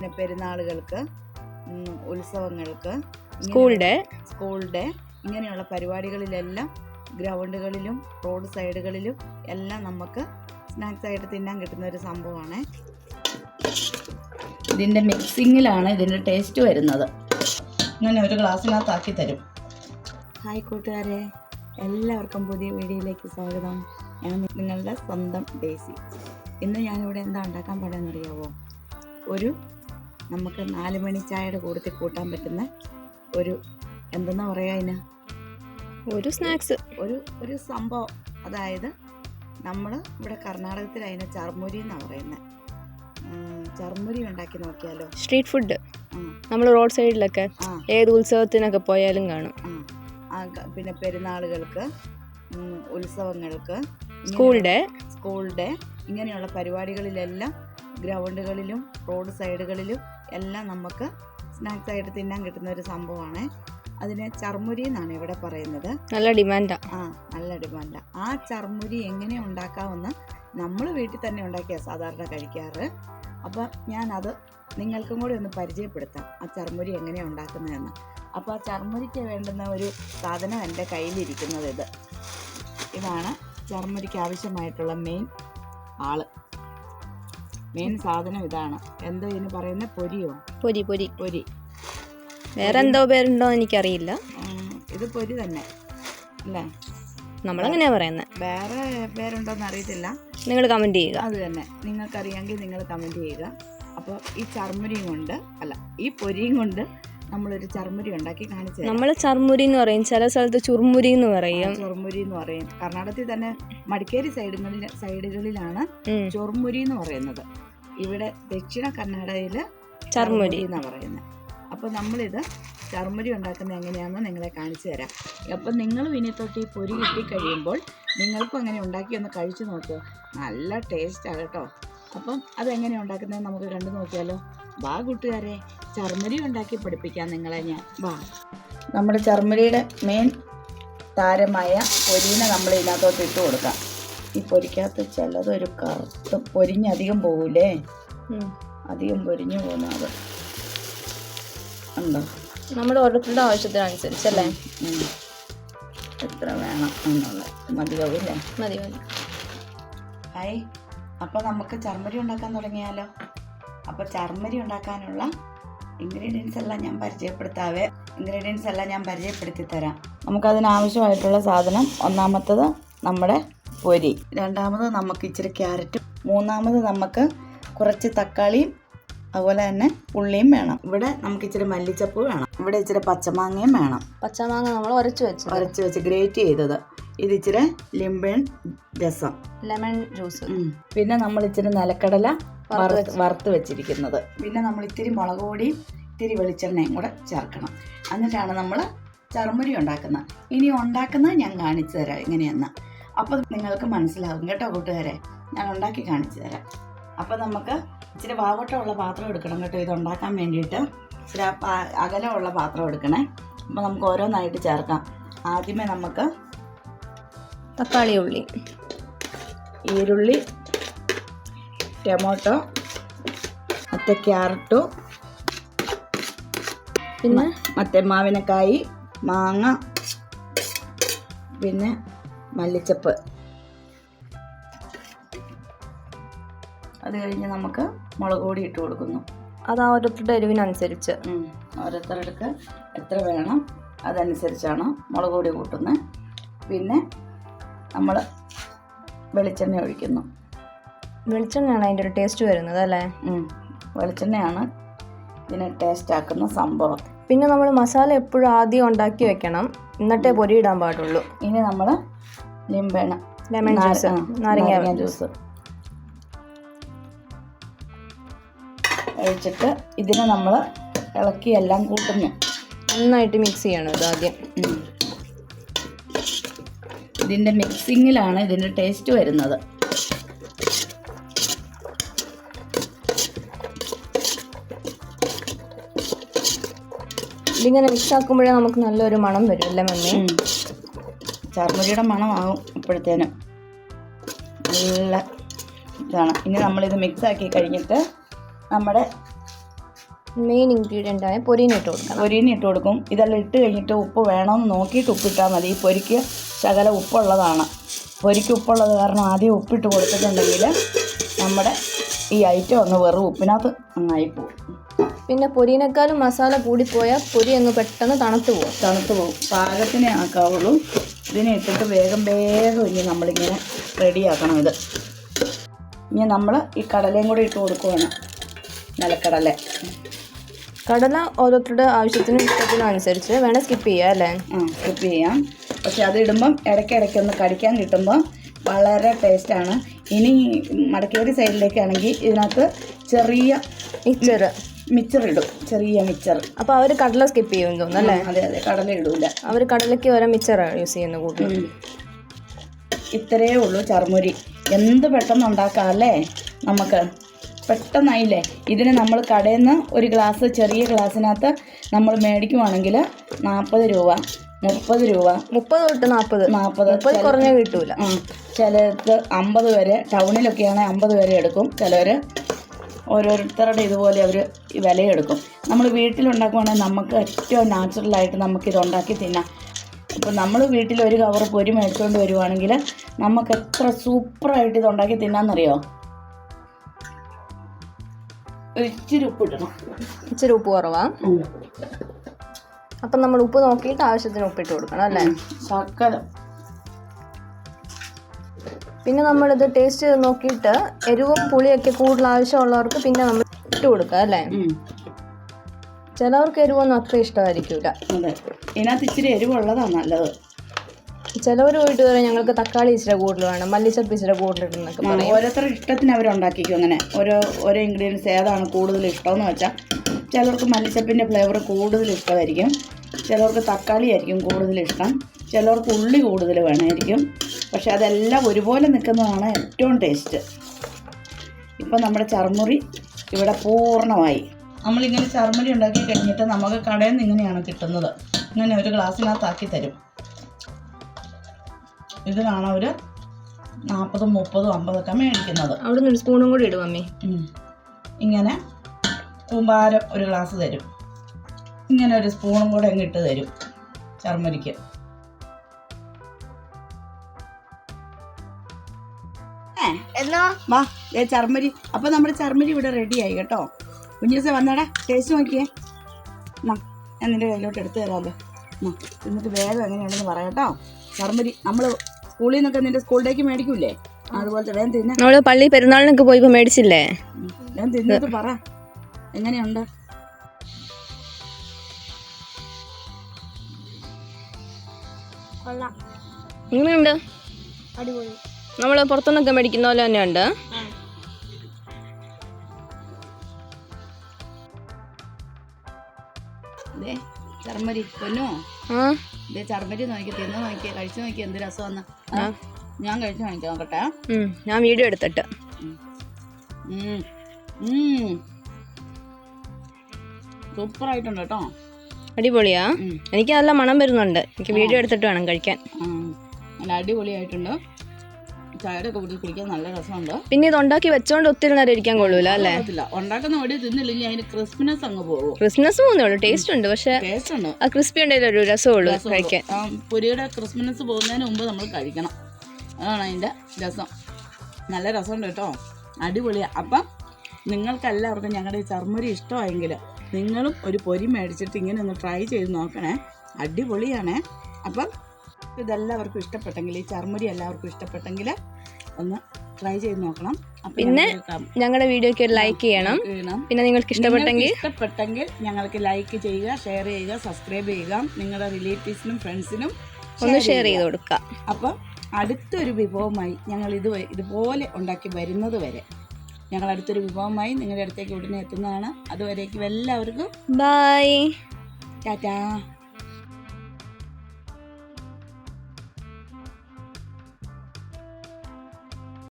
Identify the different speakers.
Speaker 1: പിന്നെ പെരുന്നാളുകൾക്ക് ഉത്സവങ്ങൾക്ക്
Speaker 2: school day
Speaker 1: school day ഇങ്ങനെയുള്ള പരിപാടികളിലെല്ലാം ഗ്രൗണ്ടുകളിലും റോഡ് സൈഡുകളിലും എല്ലാം നമുക്ക് സ്നാക്സ് ആയിട്ട് തിന്നാൻ കിട്ടുന്ന ഒരു സംഭവമാണ്. ഇതിന്റെ മിക്സിങ്ങിലാണ് ഇതിന്റെ ടേസ്റ്റ് വരുന്നത്. ഇങ്ങനെ ഒരു ഗ്ലാസ്സിനകത്താക്കി തരും. ഹായ് കൂട്ടുകാരെ എല്ലാവർക്കും പുതിയ വീഡിയോയിലേക്ക് സ്വാഗതം. ഞാൻ നിങ്ങളുടെ സ്വന്തം ഡേസി. ഇന്ന് ഞാനിവിടെ എന്താ ഉണ്ടാക്കാൻ പാടെന്നറിയാവോ? ഒരു നമുക്ക് നാല് മണി ചായയുടെ കൂട്ടത്തിൽ കൂട്ടാൻ പറ്റുന്ന ഒരു എന്തെന്നാ പറയുക അതിന്
Speaker 2: ഒരു സ്നാക്സ്.
Speaker 1: ഒരു ഒരു സംഭവം. അതായത് നമ്മൾ ഇവിടെ കർണാടകത്തിൽ അതിനെ ചർമുരി എന്നാണ് പറയുന്നത് ചർമുരി ഉണ്ടാക്കി നോക്കിയാലോ?
Speaker 2: Street food. നമ്മൾ റോഡ് സൈഡിലൊക്കെ ഏത് ഉത്സവത്തിനൊക്കെ പോയാലും കാണും.
Speaker 1: പിന്നെ പെരുന്നാളുകൾക്ക് ഉത്സവങ്ങൾക്ക്
Speaker 2: സ്കൂൾ ഡേ
Speaker 1: സ്കൂൾ ഡേ ഇങ്ങനെയുള്ള പരിപാടികളിലെല്ലാം ഗ്രൗണ്ടുകളിലും റോഡ് സൈഡുകളിലും എല്ലാം നമുക്ക് സ്നാക്സ് ആയിട്ട് തിന്നാൻ കിട്ടുന്ന ഒരു സംഭവമാണ്. അതിന് ചർമുരി എന്നാണ് ഇവിടെ പറയുന്നത്.
Speaker 2: നല്ല ഡിമാൻഡാ.
Speaker 1: ആ നല്ല ഡിമാൻഡാണ് ആ ചർമുരി എങ്ങനെ ഉണ്ടാക്കാമെന്ന് നമ്മൾ വീട്ടിൽ തന്നെ ഉണ്ടാക്കിയ സാധാരണ കഴിക്കാറ്. അപ്പോൾ ഞാനത് നിങ്ങൾക്കും കൂടി ഒന്ന് പരിചയപ്പെടുത്താം ആ ചർമുരി എങ്ങനെയാണ് ഉണ്ടാക്കുന്നതെന്ന്. അപ്പോൾ ആ ചർമുരിക്ക് വേണ്ടുന്ന ഒരു സാധനം എന്റെ കയ്യിലിരിക്കുന്നത് ഇത്. ഇതാണ് ചർമുരിക്ക് ആവശ്യമായിട്ടുള്ള മെയിൻ മെയിൻ സാധനം ഇതാണ്. എന്തോ ഇതിന് പറയുന്ന? പൊരിയോ?
Speaker 2: പൊരി പൊരി.
Speaker 1: പൊരി.
Speaker 2: വേറെ എന്തോ പേരുണ്ടോ എനിക്കറിയില്ല.
Speaker 1: ഇത് പൊരി തന്നെ. അല്ലേ?
Speaker 2: നമ്മളങ്ങനെയാ പറയുന്നത്
Speaker 1: വേറെ പേരുണ്ടോന്ന് അറിയത്തില്ല.
Speaker 2: നിങ്ങൾ കമന്റ് ചെയ്യുക.
Speaker 1: അത് തന്നെ. നിങ്ങൾക്കറിയാമെങ്കിൽ നിങ്ങൾ കമന്റ് ചെയ്യുക. അപ്പോൾ ഈ ചർമ്മരിയും കൊണ്ട് അല്ല ഈ പൊരിയും കൊണ്ട് നമ്മളൊരു ചർമുരി ഉണ്ടാക്കി കാണിച്ചു
Speaker 2: നമ്മൾ ചർമുരി എന്ന് പറയും. ചില സ്ഥലത്ത് ചുർമുരി എന്ന് പറയും.
Speaker 1: ചുർമുരി എന്ന് പറയും. കർണാടകത്തിൽ തന്നെ മടിക്കേരി സൈഡുകളിൽ സൈഡുകളിലാണ് ചുർമുരി എന്ന് പറയുന്നത്. ഇവിടെ ദക്ഷിണ കർണാടകയിൽ
Speaker 2: ചർമുരി.
Speaker 1: എന്നാണ് പറയുന്നത് അപ്പോൾ നമ്മളിത് ചർമുരി ഉണ്ടാക്കുന്നത് എങ്ങനെയാണെന്ന് നിങ്ങളെ കാണിച്ചു തരാം. അപ്പം നിങ്ങളും ഇനി തൊട്ട് ഈ പൊരി കിട്ടി കഴിയുമ്പോൾ നിങ്ങൾക്കും അങ്ങനെ ഉണ്ടാക്കി ഒന്ന് കഴിച്ചു നോക്കൂ. നല്ല ടേസ്റ്റാണ് കേട്ടോ. അപ്പം അതെങ്ങനെ ഉണ്ടാക്കുന്നത് നമുക്ക് കണ്ടു നോക്കിയാലോ. വാ കൂട്ടുകാരെ. ചർമുരി ഉണ്ടാക്കി പഠിപ്പിക്കാം നിങ്ങളെ ഞാൻ. വാ. നമ്മുടെ ചർമ്മരിയുടെ മെയിൻ താരമായ പൊരിനെ നമ്മൾ ഇതിനകത്തോട്ട് ഇട്ട് കൊടുക്കാം. ഈ പൊരിക്കകത്ത് ചിലതൊരു കറുത്ത് പൊരിഞ്ഞധികം പോകൂലേ. അധികം പൊരിഞ്ഞു പോകുന്നത് ഉണ്ടോ?
Speaker 2: നമ്മുടെ ഓരോരുത്തരുടെ ആവശ്യത്തിനനുസരിച്ച് അല്ലേ?
Speaker 1: ഉം. എത്ര വേണം എന്നുള്ളത്. മതിയാവില്ലേ?
Speaker 2: മതി മതി.
Speaker 1: ഹായ്. അപ്പോൾ നമുക്ക് ചർമ്മരി ഉണ്ടാക്കാൻ തുടങ്ങിയാലോ? അപ്പോൾ ചർമ്മരി ഉണ്ടാക്കാനുള്ള ഇൻഗ്രീഡിയൻസ് എല്ലാം ഞാൻ പരിചയപ്പെടുത്താവേ. ഇൻഗ്രീഡിയൻസ് എല്ലാം ഞാൻ പരിചയപ്പെടുത്തി തരാം. നമുക്കതിനാവശ്യമായിട്ടുള്ള സാധനം ഒന്നാമത്തത് നമ്മുടെ പൊരി. രണ്ടാമത് നമുക്ക് ഇച്ചിരി ക്യാരറ്റും മൂന്നാമത് നമുക്ക് കുറച്ച് തക്കാളിയും അതുപോലെ തന്നെ ഉള്ളിയും വേണം. ഇവിടെ നമുക്ക് ഇച്ചിരി മല്ലിച്ചപ്പ് വേണം. ഇവിടെ ഇച്ചിരി പച്ചമാങ്ങയും വേണം.
Speaker 2: പച്ചമാങ്ങ നമ്മൾ ഉരച്ചു വെച്ചു
Speaker 1: അരച്ച് വെച്ച് ഗ്രേറ്റ് ചെയ്തത്. ഇത് ഇച്ചിരി ലിംബൺ രസം.
Speaker 2: Lemon juice.
Speaker 1: പിന്നെ നമ്മൾ ഇച്ചിരി നിലക്കടല
Speaker 2: വറുത്ത്
Speaker 1: വെച്ചിരിക്കുന്നത്. പിന്നെ നമ്മൾ ഇത്തിരി മുളക് പൊടിയും ഇത്തിരി വെളിച്ചെണ്ണയും കൂടെ ചേർക്കണം. എന്നിട്ടാണ് നമ്മൾ ചറുമുരി ഉണ്ടാക്കുന്നത്. ഇനി ഉണ്ടാക്കുന്നത് ഞാൻ കാണിച്ചു തരാം എങ്ങനെയെന്ന് അപ്പോൾ നിങ്ങൾക്ക് മനസ്സിലാകും കേട്ടോ കൂട്ടുകാരെ. ഞാൻ ഉണ്ടാക്കി കാണിച്ചു തരാം. അപ്പോൾ നമുക്ക് ഇച്ചിരി വാവട്ടമുള്ള പാത്രം എടുക്കണം കേട്ടോ. ഇത് ഉണ്ടാക്കാൻ വേണ്ടിയിട്ട്. ഇച്ചിരി അകലമുള്ള പാത്രം എടുക്കണേ. അപ്പോൾ നമുക്ക് ഓരോന്നായിട്ട് ചേർക്കാം. ആദ്യമേ നമുക്ക്
Speaker 2: തക്കാളി ഉള്ളി.
Speaker 1: ഈരുള്ളി ടൊമാറ്റോ മറ്റേ ക്യാരറ്റു
Speaker 2: പിന്നെ?
Speaker 1: മറ്റേ മാവിനക്കായി മാങ്ങ പിന്നെ മല്ലിച്ചപ്പ്. അത് കഴിഞ്ഞ് നമുക്ക് മുളക് പൊടി ഇട്ട് കൊടുക്കുന്നു.
Speaker 2: അത് ആ ഓരോരുത്തരുടെ എരിവിനനുസരിച്ച്.
Speaker 1: ഓരോരുത്തരുടെ എത്ര വേണം അതനുസരിച്ചാണ് മുളക് പൊടി കൂട്ടുന്നത് പിന്നെ നമ്മൾ വെളിച്ചെണ്ണ ഒഴിക്കുന്നു.
Speaker 2: വെളിച്ചെണ്ണയാണ് അതിന്റെ ഒരു ടേസ്റ്റ് വരുന്നത് അല്ലേ?
Speaker 1: വെളിച്ചെണ്ണയാണ് ഇതിനെ ടേസ്റ്റ് ആക്കുന്ന സംഭവം.
Speaker 2: പിന്നെ നമ്മൾ മസാല എപ്പോഴും ആദ്യം ഉണ്ടാക്കി വെക്കണം. എന്നിട്ടേ പൊരി ഇടാൻ പാടുള്ളൂ.
Speaker 1: ഇനി നമ്മൾ ലിംബേണ
Speaker 2: ലെമൺ ജ്യൂസ് നാരങ്ങ
Speaker 1: ജ്യൂസ്. ഒഴിച്ചിട്ട് ഇതിനെ നമ്മൾ ഇളക്കി എല്ലാം കൂട്ടുന്നു.
Speaker 2: നന്നായിട്ട് മിക്സ് ചെയ്യണം ഇത് ആദ്യം.
Speaker 1: ഉം. ഇതിന്റെ മിക്സിങ്ങിലാണ് ഇതിന്റെ ടേസ്റ്റ് വരുന്നത്.
Speaker 2: ഇതിങ്ങനെ മിക്സ് ആക്കുമ്പോഴേ നമുക്ക് നല്ലൊരു മണം വരും അല്ലേ മമ്മി?
Speaker 1: ഉം. മണമാകും ഇപ്പോഴത്തേനും അപ്പോഴത്തേനും. നല്ല ഇതാണ്. ഇനി നമ്മളിത് മിക്സ് ആക്കി കഴിഞ്ഞിട്ട് നമ്മുടെ
Speaker 2: മെയിൻ ഇൻഗ്രീഡിയന്റ് ആയ പൊരീന ഇട്ട് കൊടുക്കാം
Speaker 1: പൊരിന് ഇട്ട് കൊടുക്കും. ഇതെല്ലാം ഇട്ട് കഴിഞ്ഞിട്ട് ഉപ്പ് വേണമെന്ന് നോക്കിയിട്ട് ഉപ്പിട്ടാൽ മതി. ഈ പൊരിക്ക് ശകല ഉപ്പുള്ളതാണ്. പൊരിക്ക് ഉപ്പുള്ളത് കാരണം ആദ്യം ഉപ്പിട്ട് കൊടുത്തിട്ടുണ്ടെങ്കിൽ നമ്മുടെ ഈ ഐറ്റം ഒന്ന് വെറും ഉപ്പിനകത്ത് നന്നായി പോകും.
Speaker 2: പിന്നെ പൊരിനേക്കാളും മസാല കൂടിപ്പോയാൽ പൊരി അങ്ങ് പെട്ടെന്ന് തണുത്ത് പോകും.
Speaker 1: തണുത്ത് പോകും. പാകത്തിനെ ആക്കാവുള്ളൂ. ഇതിനെ ഇട്ടിട്ട് വേഗം വേഗം ഇനി നമ്മളിങ്ങനെ റെഡിയാക്കണം ഇത്. ഇനി നമ്മൾ ഈ കടലയും കൂടി ഇട്ട് കൊടുക്കുവാണ്. നിലക്കടല.
Speaker 2: കടല ഓരോരുത്തരുടെ ആവശ്യത്തിനും ഇഷ്ടത്തിനും അനുസരിച്ച് വേണേൽ സ്കിപ്പ് ചെയ്യാം അല്ലേ?
Speaker 1: ആ സ്കിപ്പ് ചെയ്യാം. പക്ഷെ അത് ഇടുമ്പം ഇടയ്ക്കിടയ്ക്ക് ഒന്ന് കടിക്കാൻ കിട്ടുമ്പോൾ വളരെ ടേസ്റ്റാണ് ഇനി മടക്കേരി സൈഡിലേക്കാണെങ്കിൽ ഇതിനകത്ത് ചെറിയ
Speaker 2: മിക്സർ
Speaker 1: മിച്ചർ ഇടും. ചെറിയ മിച്ചർ
Speaker 2: അപ്പോൾ അവർ കടല സ്കിപ്പ് ചെയ്യും തോന്നുന്നു അല്ലേ?
Speaker 1: അതെ അതെ. കടല ഇടൂല.
Speaker 2: അവർ കടലയ്ക്ക് വരെ മിക്സർ യൂസ് ചെയ്യുന്ന
Speaker 1: കൂട്ടി ഇത്രയേ ഉള്ളൂ ചർമുരി. എന്ത് പെട്ടെന്ന് ഉണ്ടാക്കാം അല്ലേ? നമുക്ക് പെട്ടെന്നായില്ലേ? ഇതിന് നമ്മൾ കടയിൽ നിന്ന് ഒരു ഗ്ലാസ് ചെറിയ ഗ്ലാസ്സിനകത്ത് നമ്മൾ മേടിക്കുവാണെങ്കിൽ നാൽപ്പത് രൂപ മുപ്പത് രൂപ
Speaker 2: മുപ്പത് തൊട്ട് നാൽപ്പത്
Speaker 1: നാൽപ്പത്
Speaker 2: മുപ്പത് കുറഞ്ഞ കിട്ടൂല.
Speaker 1: ആ ചിലർക്ക് അമ്പത് വരെ ടൗണിലൊക്കെയാണെങ്കിൽ അമ്പത് വരെ എടുക്കും. ചിലർ ഓരോരുത്തരുടെ ഇതുപോലെ അവർ വിലയെടുക്കും. നമ്മൾ വീട്ടിലുണ്ടാക്കുവാണെങ്കിൽ നമുക്ക് ഏറ്റവും നാച്ചുറലായിട്ട് നമുക്കിത് ഉണ്ടാക്കി തിന്നാം. അപ്പം നമ്മൾ വീട്ടിൽ ഒരു കവർ പൊരി മേടിച്ചുകൊണ്ട് വരുവാണെങ്കിൽ നമുക്ക് എത്ര സൂപ്പറായിട്ട് ഇത് ഉണ്ടാക്കി തിന്നാന്നറിയോ? ഒരു ഉപ്പ് ഇടണം
Speaker 2: ഇച്ചിരി ഉപ്പ് കുറവാ. അപ്പം നമ്മൾ ഉപ്പ് നോക്കിയിട്ട് ആവശ്യത്തിന് ഉപ്പിട്ട് കൊടുക്കണം അല്ലേ?
Speaker 1: ശർക്കര
Speaker 2: പിന്നെ നമ്മളിത് ടേസ്റ്റ് ചെയ്ത് നോക്കിയിട്ട് എരിവും പുളിയൊക്കെ കൂടുതൽ ആവശ്യമുള്ളവർക്ക് പിന്നെ നമ്മൾ ഇട്ട് കൊടുക്കുക അല്ലേ. ചിലവർക്ക് എരിവൊന്നും അത്ര ഇഷ്ടമായിരിക്കില്ല
Speaker 1: അതെ. ഇതിനകത്ത് ഇച്ചിരി എരിവുള്ളതാണ് നല്ലത്.
Speaker 2: ചിലവർ പോയിട്ട് പറയും ഞങ്ങൾക്ക് തക്കാളി ഇച്ചിരി കൂടുതൽ വേണം മല്ലിച്ചപ്പ് ഇച്ചിരി കൂടുതൽ ഇടുന്നൊക്കെ
Speaker 1: ആ,
Speaker 2: പറയും.
Speaker 1: ഓരോരുത്തരുടെ ഇഷ്ടത്തിന് അവരുണ്ടാക്കിക്കും അങ്ങനെ. ഓരോ ഓരോ ഇൻഗ്രീഡിയൻസ് ഏതാണ് കൂടുതൽ ഇഷ്ടമെന്ന് വെച്ചാൽ ചിലർക്ക് മല്ലിച്ചപ്പിന്റെ ഫ്ലേവർ കൂടുതൽ ഇഷ്ടമായിരിക്കും. ചിലർക്ക് തക്കാളി ആയിരിക്കും കൂടുതൽ ഇഷ്ടം. ചിലർക്ക് ഉള്ളി കൂടുതൽ വേണമായിരിക്കും. പക്ഷെ അതെല്ലാം ഒരുപോലെ നിൽക്കുന്നതാണ് ഏറ്റവും ടേസ്റ്റ് ഇപ്പം നമ്മുടെ ചർമുറി ഇവിടെ പൂർണമായി. നമ്മളിങ്ങനെ ചർമുരി ഉണ്ടാക്കി കഴിഞ്ഞിട്ട് നമുക്ക് കടയിൽ നിന്ന് ഇങ്ങനെയാണ് കിട്ടുന്നത്. ഇങ്ങനെ ഒരു ഗ്ലാസ്സിനകത്താക്കി തരും. ഇതിനാണ് അവർ നാൽപ്പതും മുപ്പതും അമ്പതൊക്കെ മേടിക്കുന്നത്.
Speaker 2: അവിടെ നിന്ന് ഒരു സ്പൂണും കൂടി ഇടും അമ്മേ
Speaker 1: ഇങ്ങനെ കൂമ്പാരം ഒരു ഗ്ലാസ് തരും. ഇങ്ങനെ ഒരു സ്പൂണും കൂടെ അങ്ങ് ഇട്ട് തരും ചർമ്മരിക്ക്. വാ ചർമ്മരി. അപ്പൊ നമ്മുടെ ചർമ്മരി ഇവിടെ റെഡിയായി കേട്ടോ. കുഞ്ഞൂസെ വന്നടാ ടേസ്റ്റ് നോക്കിയേ. എന്നാ ഞാൻ നിന്റെ കയ്യിലോട്ട് എടുത്തു തരാമല്ലോ എന്നാ എന്നിട്ട് വേഗം എങ്ങനെയാണെന്ന് പറയാം കേട്ടോ. ചർമ്മരി നമ്മൾ സ്കൂളിൽ നിന്നൊക്കെ സ്കൂൾ സ്കൂളിലേക്ക് മേടിക്കൂലേ അതുപോലത്തെ വേഗം തിന്നെ.
Speaker 2: നമ്മൾ പള്ളി പെരുന്നാളിനൊക്കെ പോയി മേടിച്ചില്ലേ?
Speaker 1: വേഗം തിന്നിട്ട് പറ. എങ്ങനെയുണ്ട്?
Speaker 3: നമ്മൾ
Speaker 2: എങ്ങനെയുണ്ട്?
Speaker 3: അടിപൊളി.
Speaker 2: നമ്മൾ പുറത്തുനിന്നൊക്കെ മേടിക്കുന്ന പോലെ തന്നെ
Speaker 1: ചർമ്മരി പൊന്നോ ഇതേ ചർമ്മരി നോക്കി തിന്ന് നോക്കിയ കഴിച്ചു നോക്കി എന്ത് രസമെന്ന്. ഞാൻ കഴിച്ചു നോക്കി നോക്കട്ടെ.
Speaker 2: ഞാൻ വീഡിയോ എടുത്തിട്ട്.
Speaker 1: സൂപ്പർ ആയിട്ടുണ്ട് കേട്ടോ.
Speaker 2: അടിപൊളിയാ. എനിക്ക് നല്ല മണം വരുന്നുണ്ട്. എനിക്ക് വീഡിയോ എടുത്തിട്ട് വേണം കഴിക്കാൻ.
Speaker 1: നല്ല അടിപൊളിയായിട്ടുണ്ട്. ചായയുടെ ഒക്കെ കുടിച്ച് കുടിക്കാൻ നല്ല രസമുണ്ട്.
Speaker 2: പിന്നെ ഇത് ഉണ്ടാക്കി വെച്ചോണ്ട് ഒത്തിരി നേരം ഇരിക്കാൻ കൊള്ളൂല അല്ലേ?
Speaker 1: അറിയത്തില്ല ഉണ്ടാക്കുന്ന വടി തിന്നില്ലെങ്കിൽ അതിന് ക്രിസ്പിനെസ് അങ്ങ് പോകും.
Speaker 2: ക്രിസ്മസ് പോകുന്നേ ഉള്ളൂ. ടേസ്റ്റ് ഉണ്ട് പക്ഷേ
Speaker 1: ടേസ്റ്റ് ഉണ്ട്.
Speaker 2: ആ ക്രിസ്പി ഉണ്ടെങ്കിൽ ഒരു രസമുള്ളൂ കഴിക്കാൻ.
Speaker 1: പുരിയുടെ പൊരിയുടെ ക്രിസ്മസ് പോകുന്നതിന് മുമ്പ് നമ്മൾ കഴിക്കണം. അതാണ് അതിന്റെ രസം. നല്ല രസമുണ്ട് കേട്ടോ. അടിപൊളിയാണ് അപ്പം നിങ്ങൾക്കെല്ലാവർക്കും ഞങ്ങളുടെ ഈ ചർമ്മരി ഇഷ്ടമായെങ്കിൽ നിങ്ങളും ഒരു പൊരി മേടിച്ചിട്ട് ഇങ്ങനെ ഒന്ന് ട്രൈ ചെയ്ത് നോക്കണേ. അടിപൊളിയാണേ. അപ്പം ഇതെല്ലാവർക്കും ഇഷ്ടപ്പെട്ടെങ്കിൽ ഈ ചർമ്മരി എല്ലാവർക്കും ഇഷ്ടപ്പെട്ടെങ്കിൽ ഒന്ന് ട്രൈ ചെയ്ത് നോക്കണം.
Speaker 2: പിന്നെ ഞങ്ങളുടെ വീഡിയോക്ക് ഒരു ലൈക്ക് ചെയ്യണം. പിന്നെ നിങ്ങൾക്ക് ഇഷ്ടപ്പെട്ടെങ്കിൽ
Speaker 1: ഇഷ്ടപ്പെട്ടെങ്കിൽ ഞങ്ങൾക്ക് ലൈക്ക് ചെയ്യുക ഷെയർ ചെയ്യുക സബ്സ്ക്രൈബ് ചെയ്യുക. നിങ്ങളുടെ റിലേറ്റീവ്സിനും ഫ്രണ്ട്സിനും
Speaker 2: ഒന്ന് ഷെയർ ചെയ്ത് കൊടുക്കുക.
Speaker 1: അപ്പം അടുത്തൊരു വിഭവമായി ഞങ്ങൾ ഇത് ഇതുപോലെ ഉണ്ടാക്കി വരുന്നത് വരെ. ഞങ്ങൾ അടുത്തൊരു വിഭവമായി നിങ്ങളുടെ അടുത്തേക്ക് ഉടനെ എത്തുന്നതാണ്. അതുവരേക്കും എല്ലാവർക്കും
Speaker 2: ബൈ
Speaker 1: ടാറ്റാ.